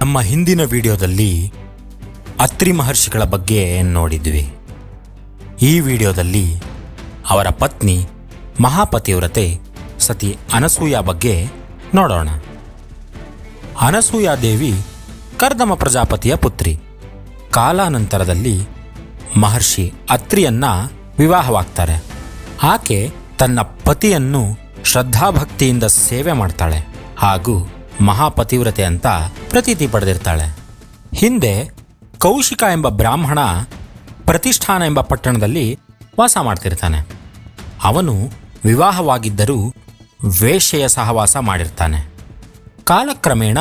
ನಮ್ಮ ಹಿಂದಿನ ವಿಡಿಯೋದಲ್ಲಿ ಅತ್ರಿ ಮಹರ್ಷಿಗಳ ಬಗ್ಗೆ ನೋಡಿದ್ವಿ. ಈ ವಿಡಿಯೋದಲ್ಲಿ ಅವರ ಪತ್ನಿ ಮಹಾಪತಿವ್ರತೆ ಸತಿ ಅನಸೂಯ ಬಗ್ಗೆ ನೋಡೋಣ. ಅನಸೂಯಾದೇವಿ ಕರ್ದಮ ಪ್ರಜಾಪತಿಯ ಪುತ್ರಿ. ಕಾಲಾನಂತರದಲ್ಲಿ ಮಹರ್ಷಿ ಅತ್ರಿಯನ್ನ ವಿವಾಹವಾಗ್ತಾರೆ. ಆಕೆ ತನ್ನ ಪತಿಯನ್ನು ಶ್ರದ್ಧಾಭಕ್ತಿಯಿಂದ ಸೇವೆ ಮಾಡ್ತಾಳೆ ಹಾಗೂ ಮಹಾಪತಿವ್ರತೆ ಅಂತ ಪ್ರತೀತಿ ಪಡೆದಿರ್ತಾಳೆ. ಹಿಂದೆ ಕೌಶಿಕ ಎಂಬ ಬ್ರಾಹ್ಮಣ ಪ್ರತಿಷ್ಠಾನ ಎಂಬ ಪಟ್ಟಣದಲ್ಲಿ ವಾಸ ಮಾಡ್ತಿರ್ತಾನೆ. ಅವನು ವಿವಾಹವಾಗಿದ್ದರೂ ವೇಶ್ಯೆಯ ಸಹವಾಸ ಮಾಡಿರ್ತಾನೆ. ಕಾಲಕ್ರಮೇಣ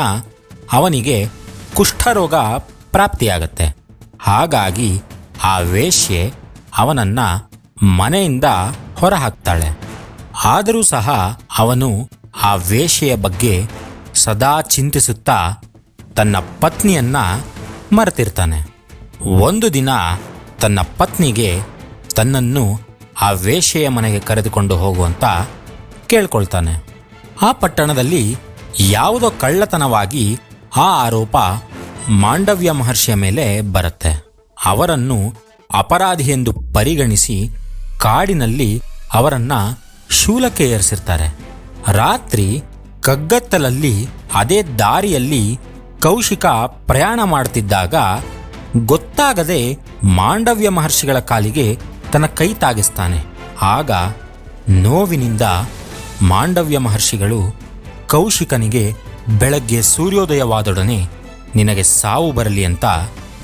ಅವನಿಗೆ ಕುಷ್ಠರೋಗ ಪ್ರಾಪ್ತಿಯಾಗತ್ತೆ. ಹಾಗಾಗಿ ಆ ವೇಶ್ಯೆ ಅವನನ್ನ ಮನೆಯಿಂದ ಹೊರಹಾಕ್ತಾಳೆ. ಆದರೂ ಸಹ ಅವನು ಆ ವೇಶ್ಯೆಯ ಬಗ್ಗೆ ಸದಾ ಚಿಂತಿಸುತ್ತಾ ತನ್ನ ಪತ್ನಿಯನ್ನ ಮರೆತಿರ್ತಾನೆ. ಒಂದು ದಿನ ತನ್ನ ಪತ್ನಿಗೆ ತನ್ನನ್ನು ಆ ವೇಶ್ಯೆಯ ಮನೆಗೆ ಕರೆದುಕೊಂಡು ಹೋಗುವಂತ ಕೇಳ್ಕೊಳ್ತಾನೆ. ಆ ಪಟ್ಟಣದಲ್ಲಿ ಯಾವುದೋ ಕಳ್ಳತನವಾಗಿ ಆ ಆರೋಪ ಮಾಂಡವ್ಯ ಮಹರ್ಷಿಯ ಮೇಲೆ ಬರುತ್ತೆ. ಅವರನ್ನು ಅಪರಾಧಿ ಎಂದು ಪರಿಗಣಿಸಿ ಕಾಡಿನಲ್ಲಿ ಅವರನ್ನ ಶೂಲಕ್ಕೆ ಏರಿಸಿರ್ತಾರೆ. ರಾತ್ರಿ ಕಗ್ಗತ್ತಲಲ್ಲಿ, ಅದೇ ದಾರಿಯಲ್ಲಿ ಕೌಶಿಕ ಪ್ರಯಾಣ ಮಾಡ್ತಿದ್ದಾಗ ಗೊತ್ತಾಗದೆ ಮಾಂಡವ್ಯ ಮಹರ್ಷಿಗಳ ಕಾಲಿಗೆ ತನ್ನ ಕೈ ತಾಗಿಸ್ತಾನೆ. ಆಗ ನೋವಿನಿಂದ ಮಾಂಡವ್ಯ ಮಹರ್ಷಿಗಳು ಕೌಶಿಕನಿಗೆ ಬೆಳಗ್ಗೆ ಸೂರ್ಯೋದಯವಾದೊಡನೆ, ನಿನಗೆ ಸಾವು ಬರಲಿ ಅಂತ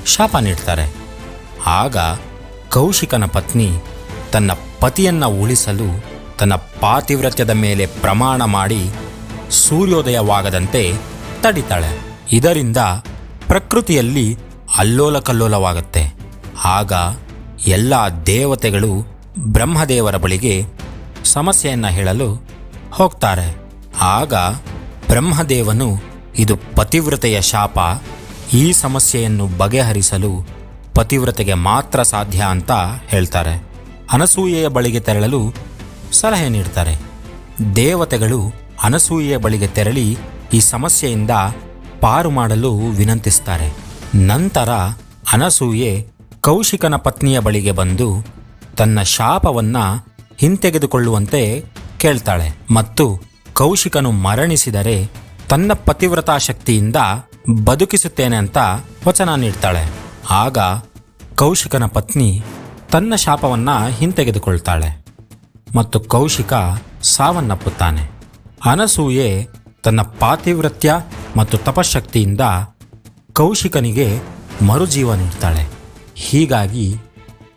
ಶಾಪ ನೀಡ್ತಾರೆ. ಆಗ ಕೌಶಿಕನ ಪತ್ನಿ ತನ್ನ ಪತಿಯನ್ನ ಉಳಿಸಲು ತನ್ನ ಪಾತಿವ್ರತ್ಯದ ಮೇಲೆ ಪ್ರಮಾಣ ಮಾಡಿ ಸೂರ್ಯೋದಯವಾಗದಂತೆ ತಡಿತಾಳೆ. ಇದರಿಂದ ಪ್ರಕೃತಿಯಲ್ಲಿ ಅಲ್ಲೋಲ ಕಲ್ಲೋಲವಾಗುತ್ತೆ ಆಗ ಎಲ್ಲ ದೇವತೆಗಳು ಬ್ರಹ್ಮದೇವರ ಬಳಿಗೆ ಸಮಸ್ಯೆಯನ್ನು ಹೇಳಲು ಹೋಗ್ತಾರೆ. ಆಗ ಬ್ರಹ್ಮದೇವನು ಇದು ಪತಿವ್ರತೆಯ ಶಾಪ, ಈ ಸಮಸ್ಯೆಯನ್ನು ಬಗೆಹರಿಸಲು ಪತಿವ್ರತೆಗೆ ಮಾತ್ರ ಸಾಧ್ಯ ಅಂತ ಹೇಳ್ತಾರೆ. ಅನಸೂಯೆಯ ಬಳಿಗೆ ತೆರಳಲು ಸಲಹೆ ನೀಡ್ತಾರೆ. ದೇವತೆಗಳು ಅನಸೂಯೆಯ ಬಳಿಗೆ ತೆರಳಿ ಈ ಸಮಸ್ಯೆಯಿಂದ ಪಾರು ಮಾಡಲು ವಿನಂತಿಸ್ತಾರೆ. ನಂತರ ಅನಸೂಯೆ ಕೌಶಿಕನ ಪತ್ನಿಯ ಬಳಿಗೆ ಬಂದು ತನ್ನ ಶಾಪವನ್ನ ಹಿಂತೆಗೆದುಕೊಳ್ಳುವಂತೆ ಕೇಳ್ತಾಳೆ ಮತ್ತು ಕೌಶಿಕನು ಮರಣಿಸಿದರೆ ತನ್ನ ಪತಿವ್ರತಾ ಶಕ್ತಿಯಿಂದ ಬದುಕಿಸುತ್ತೇನೆ ಅಂತ ವಚನ ನೀಡ್ತಾಳೆ. ಆಗ ಕೌಶಿಕನ ಪತ್ನಿ ತನ್ನ ಶಾಪವನ್ನ ಹಿಂತೆಗೆದುಕೊಳ್ತಾಳೆ ಮತ್ತು ಕೌಶಿಕ ಸಾವನ್ನಪ್ಪುತ್ತಾನೆ. ಅನಸೂಯೆ ತನ್ನ ಪಾತಿವ್ರತ್ಯ ಮತ್ತು ತಪಶಕ್ತಿಯಿಂದ ಕೌಶಿಕನಿಗೆ ಮರುಜೀವ ನೀಡ್ತಾಳೆ. ಹೀಗಾಗಿ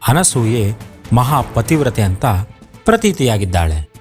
ಅನಸೂಯೆ ಮಹಾಪತಿವ್ರತೆ ಅಂತ ಪ್ರತೀತಿಯಾಗಿದ್ದಾಳೆ.